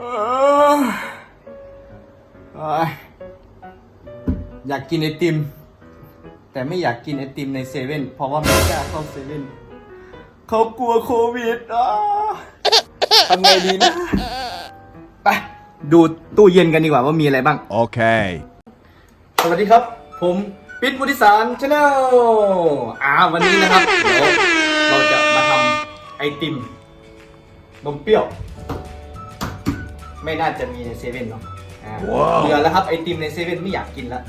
เอ้ยเอ้ยอยากกินไอติม แต่ไม่อยากกินไอติมในเซเว่นเพราะว่าไม่กล้าเข้าเซเว่นเขากลัวโควิดอะทำไงดีนะ ไป ดูตู้เย็นกันดีกว่าว่ามีอะไรบ้าง Okay. สวัสดีครับ ผมปิดบุติสารชาแนลอ่าวันนี้นะครับ เดี๋ยวเราจะมาทำไอติมนมเปรี้ยว ไม่น่าจะมีในเซเว่นเนาะอ่าว้าวเบื่อแล้วครับไอติมในเซเว่นไม่อยากกินแล้ว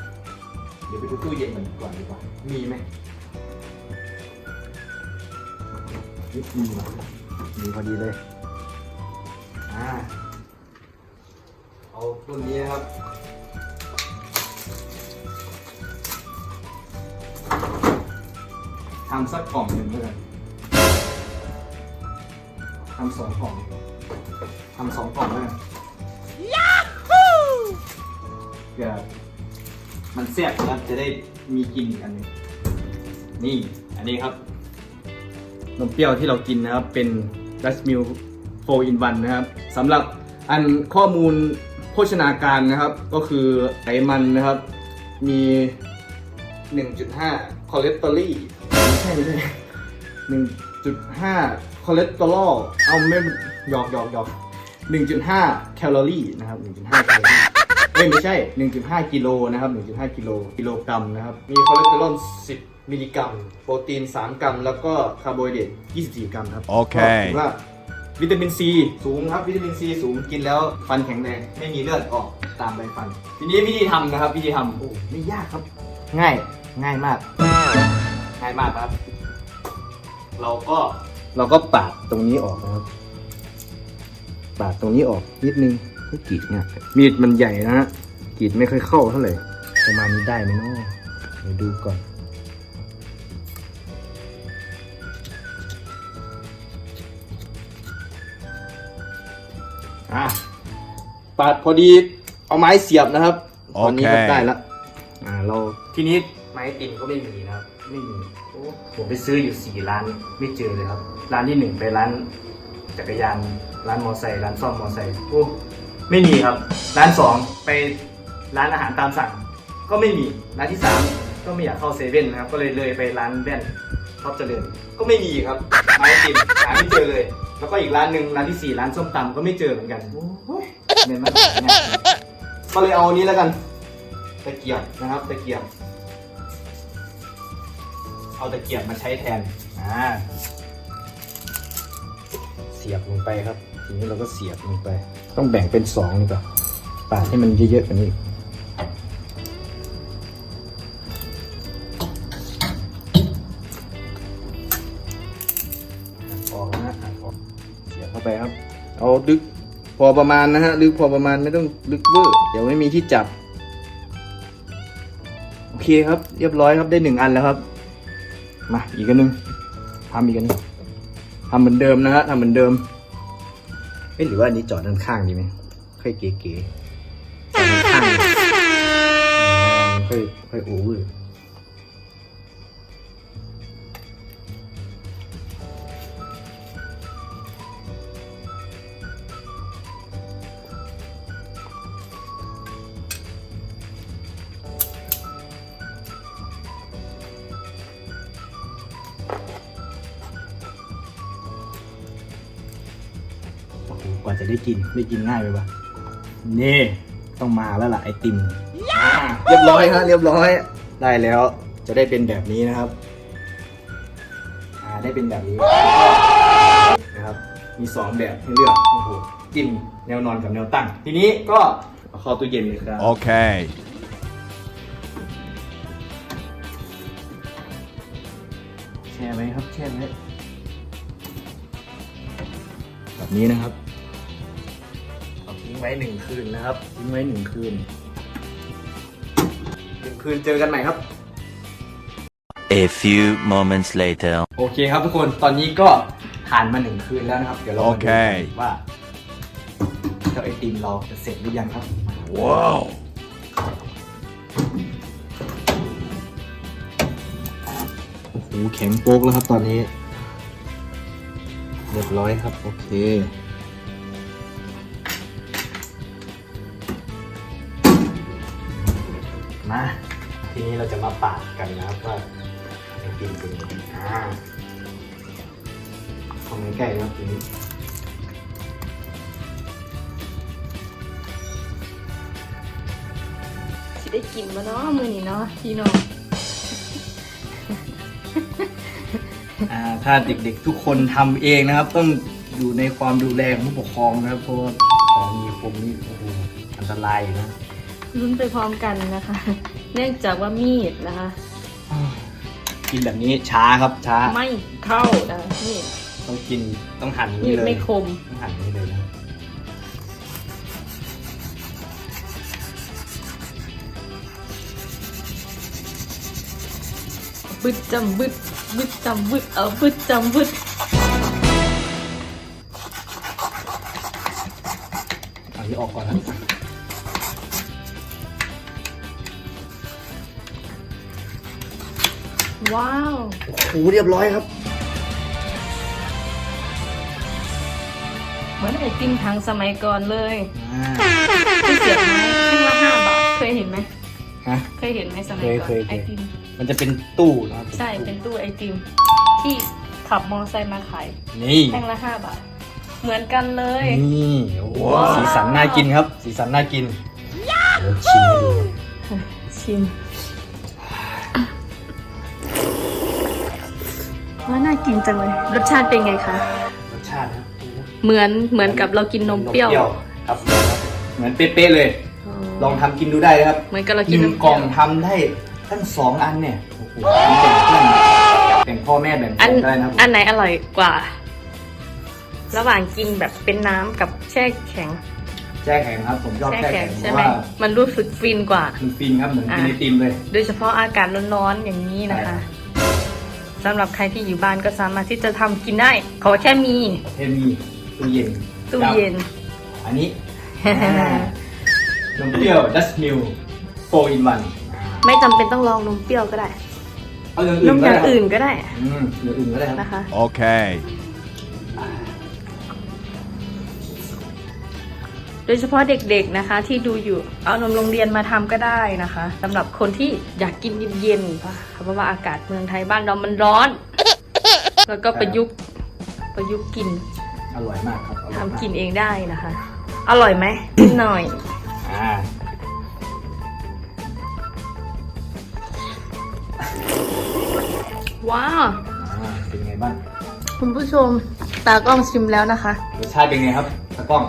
เดี๋ยวไปดูตู้เย็นมันก่อนดีกว่ามีไหมนี่มีว่ะมีพอดีเลย อ่าเอารุ่นนี้นะครับทำสักกล่องหนึ่งแล้วกันทำสองกล่องทำสองกล่องแล้วกัน เพื่อมันแซ่บนะครับจะได้มีกินอันนึงนี่อันนี้ครับนมเปรี้ยวที่เรากินนะครับ เป็น r ัสมิล4 in 1นะครับสำหรับอันข้อมูลโภชนาการนะครับ ก็คือไขมันนะครับ มี 1.5คอเลสเตอรอลไม่ใช่ไม่ใช่1.5คอเลสเตอรอลเอาไม่หยอกหยอกหยอก1.5แคลอรี่นะครับ1.5แคลอรี่ อ้ยไม่ใช่ 1.5 กิโลนะครับ 1.5 กิโลกิโลกรัมนะครับ มีคอเลสเตอรอล 10 มิลลิกรัม โปรตีน 3 กรัม แล้วก็คาร์โบไฮเดรต24 กรัมครับโอเค ก็ถือว่าวิตามินซีสูงครับวิตามินซีสูงกินแล้วฟันแข็งแรงไม่มีเลือดออกตามใบฟัน ทีนี้วิธีทำนะครับวิธีทำโอ้ไม่ยากครับ ง่ายง่ายมาก ง่ายมากครับ เราก็เราก็ปาดตรงนี้ออกนะครับ ปาดตรงนี้ออกนิดนึง ไม่กรีดเนี่ยมีดมันใหญ่นะฮะกรีดไม่ค่อยเข้าเท่าไหร่ประมาณนี้ได้ไหมเนาะเดี๋ยวดูก่อนอะปาดพอดีเอาไม้เสียบนะครับตอนนี้ก็ได้ละอ่าเราทีนี้ไม้ติมก็ไม่มีนะครับไม่มีโอ้ผมไปซื้ออยู่สี่ร้านไม่เจอเลยครับ ร้านที่หนึ่งไปร้านจักรยานร้านมอไซค์ร้านซ่อมมอไซค์โอ้ ไม่มีครับ ร้านสองไปร้านอาหารตามสั่ง ก็ไม่มีร้านที่สามก็ไม่อยากเข้าเซเว่นนะครับ ก็เลยเลยไปร้านแว่นท็อปเจริญก็ไม่มีครับไม้ติมหาไม่เจอเลย แล้วก็อีกร้านหนึ่งร้านที่สี่ร้านส้มตำก็ไม่เจอเหมือนกันโอ้ยเนมันหายเนี่ยก็เลยเอาอันนี้แล้วกันตะเกียบนะครับตะเกียบ เอาตะเกียบมาใช้แทนอ่าเสียบลงไปครับ ทีนี้เราก็เสียบลงไป ต้องแบ่งเป็นสองดีกว่าปาดให้มันเยอะๆกว่านี้อีกออกนะออกเสียบเข้าไปครับ เอาลึกพอประมาณนะฮะลึกพอประมาณไม่ต้องลึกเวอร์เดี๋ยวไม่มีที่จับ โอเคครับ เรียบร้อยครับได้หนึ่งอันแล้วครับ มาอีกอันหนึงทำอีกอันนึงทำเหมือนเดิมนะฮะทำเหมือนเดิม อ๊ะหรือว่าอันนี้จอดด้านข้างดีไหมค่อยเก๋ๆจอดด้านข้างค่อยค่อยโอเวอร์ จะได้กินได้กินง่ายไหมวะนี่ต้องมาแล้วล่ะไอติมอ่าเรียบร้อยฮะเรียบร้อย ได้แล้วจะได้เป็นแบบนี้นะครับอ่าได้เป็นแบบนี้นะครับ มีสองแบบให้เลือกโอ้โหจิ้มแนวนอนกับแนวตั้ง ทีนี้ก็เอาเข้าตู้เย็นเลยครับ Okay. แช่ไว้ครับแช่ไว้แบบนี้นะครับเอาทิ้ง ไว้หนึ่งคืนนะครับ ทิ้งไว้หนึ่งคืนหนึ่งคืนเจอกันใหม่ครับ A few moments later. โอเคครับทุกคนตอนนี้ก็ผ่านมาหนึ่งคืนแล้วนะครับ เดี๋ยวเรามาดูโอเคกันว่าเจ้าไอติมเราจะเสร็จหรือยังครับ Wow. โอ้โหแข็งโป๊กแล้วครับตอนนี้ เรียบร้อยครับ โอเค มา ทีนี้เราจะมาปาดกันนะครับว่าไอติมเป็นยังไงอ่าเข้ามาใกล้ๆนะครับทีนี้สิได้กินมาเนาะมือนี้เนาะพี่น้องอ่าถ้าเด็กๆทุกคนทำเองนะครับ ต้องอยู่ในความดูแลของผู้ปกครองนะครับเพราะว่าของมีคมนี่โอ้โหอันตรายนะ ลุ้นไปพร้อมกันนะคะ เนื่องจากว่ามีดนะคะ กินแบบนี้ช้าครับช้า ไม่เข้านะนี่ต้องกินต้องหั่นอย่างมีนี้ดเลยไม่คม ต้องหั่นอย่างนี้เลยนะบึดจำบึดบึดจำบึดเอาบึดจำบึดเอาที่ออกก่อนนะ ว้าวโอ้โหเรียบร้อยครับ เหมือนไอติมถังสมัยก่อนเลยอ่าที่เสียบไม้ครึ่งละห้าบาทเคยเห็นไหมฮะ เคยเห็นไหมสมัยเคยก่อนเคยเคย ไอติมมันจะเป็นตู้นะครับใช่เป็นตู้ไอติม ที่ขับมอเตอร์ไซค์มาขายนี่แท่งละห้าบาท เหมือนกันเลย นี่โอ้โหสีสันน่ากินครับ สีสันน่ากินเดี๋ยวชิมให้ดูชิม ว่าน่ากินจังเลย รสชาติเป็นไงคะ รสชาตินะโอ้โหเหมือนเหมือนกับเรากินนมเปรี้ยว ครับ เหมือนเป๊ะๆเลย ลองทำกินดูได้นะครับเหมือนกับเราหกินนึ่งนมกเปล่รี้อยงวทำได้ตั้งสองอันเนี่ยโอ้โหแบ่งเพื่อนแบ่งพ่อแม่แบ่งอันผมได้นะครับอันไหนอร่อยกว่า ระหว่างกินแบบเป็นน้ำกับแช่แข็งแช่แข็งครับ ผมชอบแช่แช่แข็แข็งงเพใช่ราะไหมว่ามันรู้สึกฟินกว่า มันฟินครับเหมือนกินอะไอติมเลย โดยเฉพาะอากาศร้อนๆอย่างนี้นะคะ สำหรับใครที่อยู่บ้านก็สามารถที่จะทำกินได้ ขอแค่มีเทมีตู้เย็นตู้เย็น อันนี้อ่านมเปรี้ยวดัชมิลโฟอินวันไม่จำเป็นต้องลองนมเปรี้ยวก็ได้ เอาอย่างนอื่นมก็อได้ย่างครับอื่นก็ได้อืมอย่างอื่นก็ได้ครับ นะคะ Okay. ยเฉพาะเด็กๆนะคะที่ดูอยู่เอานมโรงเรียนมาทำก็ได้นะคะสำหรับคนที่อยากกินเย็นๆเพราะว่าอากาศเมืองไทยบ้านเรามันร้อน แล้วก็ประยุกต์ประยุกต์กินอร่อยมากครับอร่อยทำมากกินเองได้นะคะ อร่อยไหมนิดหน่อยอ่าว้าวอ่าเป็นไงบ้างคุณผู้ชมตากล้องชิมแล้วนะคะรสชาติเป็นไงครับตะกล้อง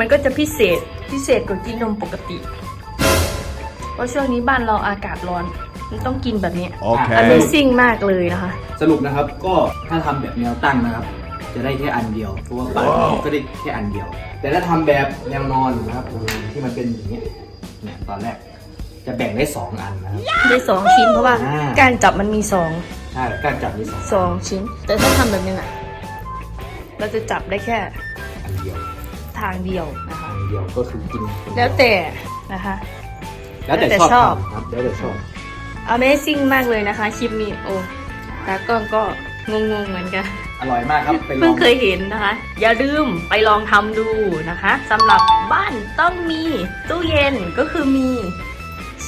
มันก็จะพิเศษพิเศษกว่ากินนมปกติ เพราะช่วงนี้บ้านเราอากาศร้อน มันต้องกินแบบนี้ Okay. Amazing มากเลยนะคะ สรุปนะครับก็ถ้าทำแบบแนวตั้งนะครับ จะได้แค่อันเดียวเพราะว่าปากก็ได้แค่อันเดียว แต่ถ้าทำแบบแนวนอนนะครับที่มันเป็นอย่างเงี้ยเนี่ยตอนแรกจะแบ่งได้สองอันนะครับ ได้สองชิ้นเพราะว่าอ่า การจับมันมีสองใช่การจับมีสองสองชิ้น แต่ถ้าทำแบบนี้น่ะ เราจะจับได้แค่อันเดียว ทางเดียวนะคะอันเดียวก็คือกินคนเดียแล้วแต่นะคะ แล้วแต่แล้วแต่ชอบชอบทำครับแล้วแต่ชอบ Amazing มากเลยนะคะคลิปนี้โอ้ตากล้องก็งงๆเหมือนกัน อร่อยมากครับไปลเพิ่องงเคยเห็นนะคะ อย่าลืมไปลองทำดูนะคะสำหรับบ้านต้องมีตู้เย็นก็คือมี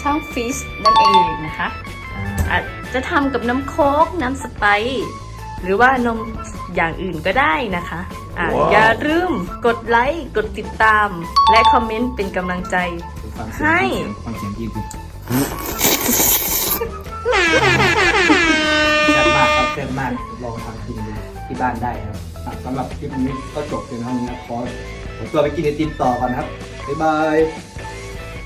ช่องฟรีซนั่นเองนะคะอาจจะทำกับน้ำโค้กน้ำสไปซ์หรือว่านมอย่างอื่นก็ได้นะคะ อะอย่าลืมกดไลค์ กดติดตาม และคอมเมนต์เป็นกำลังใจ ฟังเสียงให้ ฟังเสียงพี่ดิแซ่บมากครับแซ่บมากลองทำกินดูที่บ้านได้ครับอะสำหรับคลิปนี้ก็จบเพียงเท่านี้นะขอผมตัวไปกินไอติมต่อก่อนนะครับบ๊ายบาย